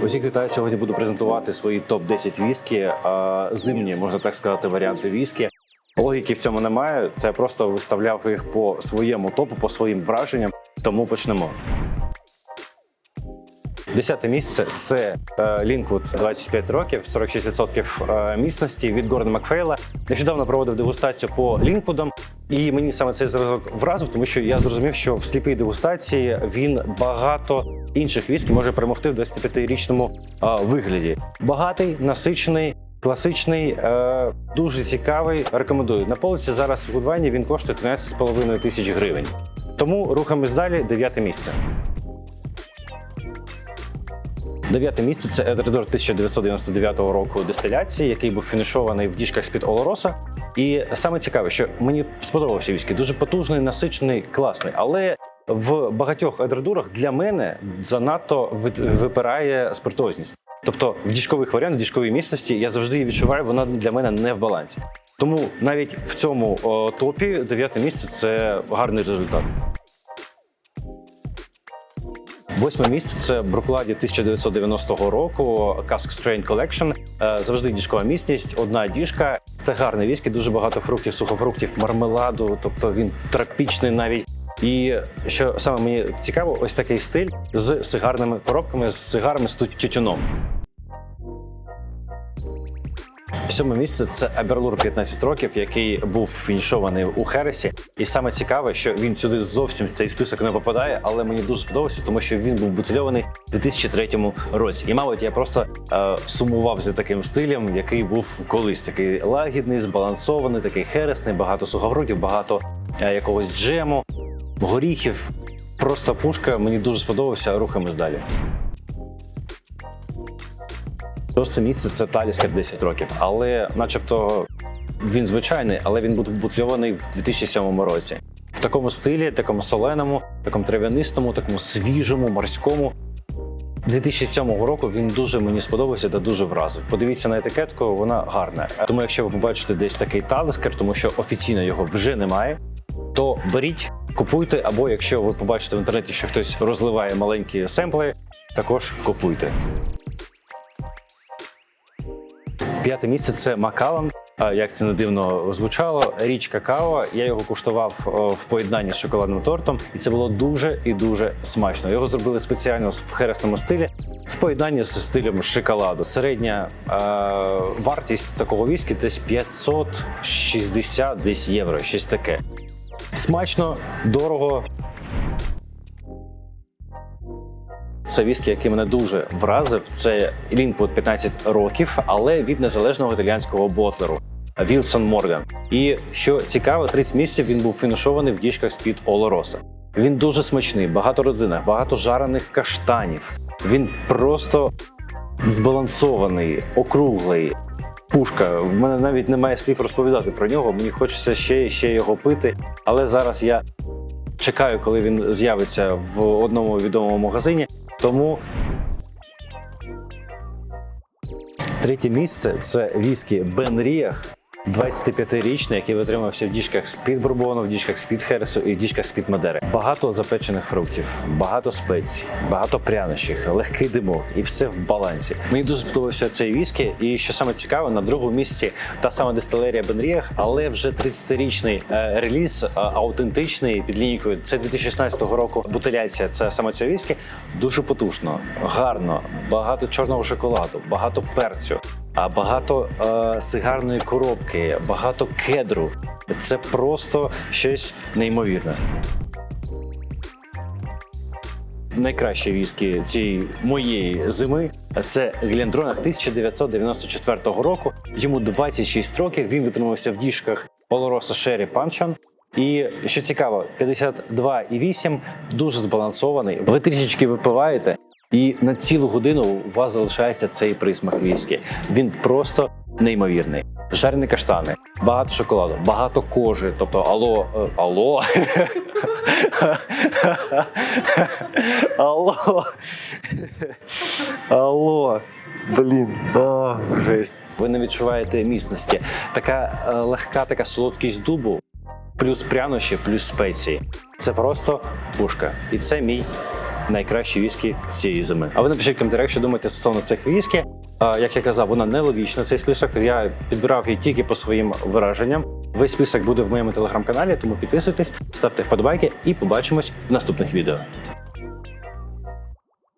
Усіх вітаю. Сьогодні буду презентувати свої топ 10 віскі, зимні, можна так сказати, варіанти віскі. Логіки в цьому немає. Це я просто виставляв їх по своєму топу, по своїм враженням. Тому почнемо. Десяте місце це е, Лінквуд 25 років, 46% е, міцності від Гордона Макфейла. Нещодавно проводив дегустацію по Лінквудам, і мені саме цей зразок вразив, тому що я зрозумів, що в сліпій дегустації він багато інших віскі може перемогти в 25-річному е, вигляді. Багатий, насичений. Класичний, дуже цікавий. Рекомендую. На полиці зараз в Гудвайні він коштує 13,5 тисяч гривень. Тому рухаємось далі. Дев'яте місце. Дев'яте місце це Едредор 1999 року дистиляції, який був фінішований в діжках з-під Олороса. І саме цікаве, що мені сподобався віскі. Дуже потужний, насичений, класний. Але в багатьох едредурах для мене занадто випирає спиртозність. Тобто в діжкових варіантах, в діжковій місцевості я завжди її відчуваю, вона для мене не в балансі. Тому навіть в цьому о, топі дев'яте місце це гарний результат. Восьме місце це Брукладі 1990 року Cask Strain Collection. Е, Завжди діжкова міцність, одна діжка. Це гарний віскі, дуже багато фруктів, сухофруктів, мармеладу, тобто він тропічний навіть. І що саме мені цікаво, ось такий стиль з сигарними коробками, з сигарами з тютюном. Сьоме місце це Аберлур 15 років, який був фінішований у Хересі. І саме цікаве, що він сюди зовсім в цей список не попадає, але мені дуже сподобався, тому що він був бутильований у 2003 році. І, мабуть, я просто е, сумував за таким стилем, який був колись такий лагідний, збалансований, такий хересний, багато суховрутів, багато е, якогось джему, горіхів. Просто пушка мені дуже сподобався. Рухаємось далі. Шосте місце це Таліскер 10 років, але, начебто, він звичайний, але він був бутльований в 2007 році. В такому стилі, такому соленому, такому трав'янистому, такому свіжому, морському. 2007 року він дуже мені сподобався та дуже вразив. Подивіться на етикетку, вона гарна. Тому, якщо ви побачите десь такий талискер, тому що офіційно його вже немає, то беріть, купуйте, або якщо ви побачите в інтернеті, що хтось розливає маленькі семпли, також купуйте. П'яте місце це Макалан. Як це не дивно звучало, річ какао. Я його куштував в поєднанні з шоколадним тортом, і це було дуже і дуже смачно. Його зробили спеціально в хересному стилі в поєднанні з стилем шоколаду. Середня е, вартість такого віскі десь 560 десь євро, щось таке. Смачно, дорого, Це віскі, який мене дуже вразив. Це Лінквуд 15 років, але від незалежного італіянського ботлеру Вілсон Морган. І що цікаво, 30 місяців він був фінішований в діжках з-під Олороса. Він дуже смачний, багато родзинок, багато жарених каштанів. Він просто збалансований, округлий. Пушка. В мене навіть немає слів розповідати про нього. Мені хочеться ще і ще його пити. Але зараз я чекаю, коли він з'явиться в одному відомому магазині. Тому третє місце це віскі Бен Ріах. 25-річний, який витримався в діжках з-під бурбону, в діжках з-під хересу і в діжках з-під мадери. Багато запечених фруктів, багато спецій, багато прянощів, легкий димок і все в балансі. Мені дуже сподобався цей віскі. І що саме цікаве, на другому місці та сама дистилерія Бенріях, але вже 30-річний е, реліз, е, аутентичний під лінійкою. Це 2016 року бутиляція. Це саме ця віскі. Дуже потужно, гарно, багато чорного шоколаду, багато перцю. А багато е, сигарної коробки, багато кедру. Це просто щось неймовірне. Найкращі віскі цієї моєї зими це Глендронах 1994 року. Йому 26 років. Він витримався в діжках Олороса Шері Панчан. І що цікаво, 52,8 дуже збалансований. Ви трішечки випиваєте, і на цілу годину у вас залишається цей присмак віскі. Він просто неймовірний. Жарені каштани, багато шоколаду, багато кожи. Тобто, алло, е, алло. Алло. Алло. Блін, а, жесть. Ви не відчуваєте міцності. Така е, легка, така солодкість дубу, плюс прянощі, плюс спеції. Це просто пушка. І це мій найкращі віскі цієї зими. А ви напишіть в коментарях, що думаєте стосовно цих віскі. Як я казав, вона нелогічна. Цей список я підбирав її тільки по своїм враженням. Весь список буде в моєму телеграм-каналі, тому підписуйтесь, ставте вподобайки і побачимось в наступних відео.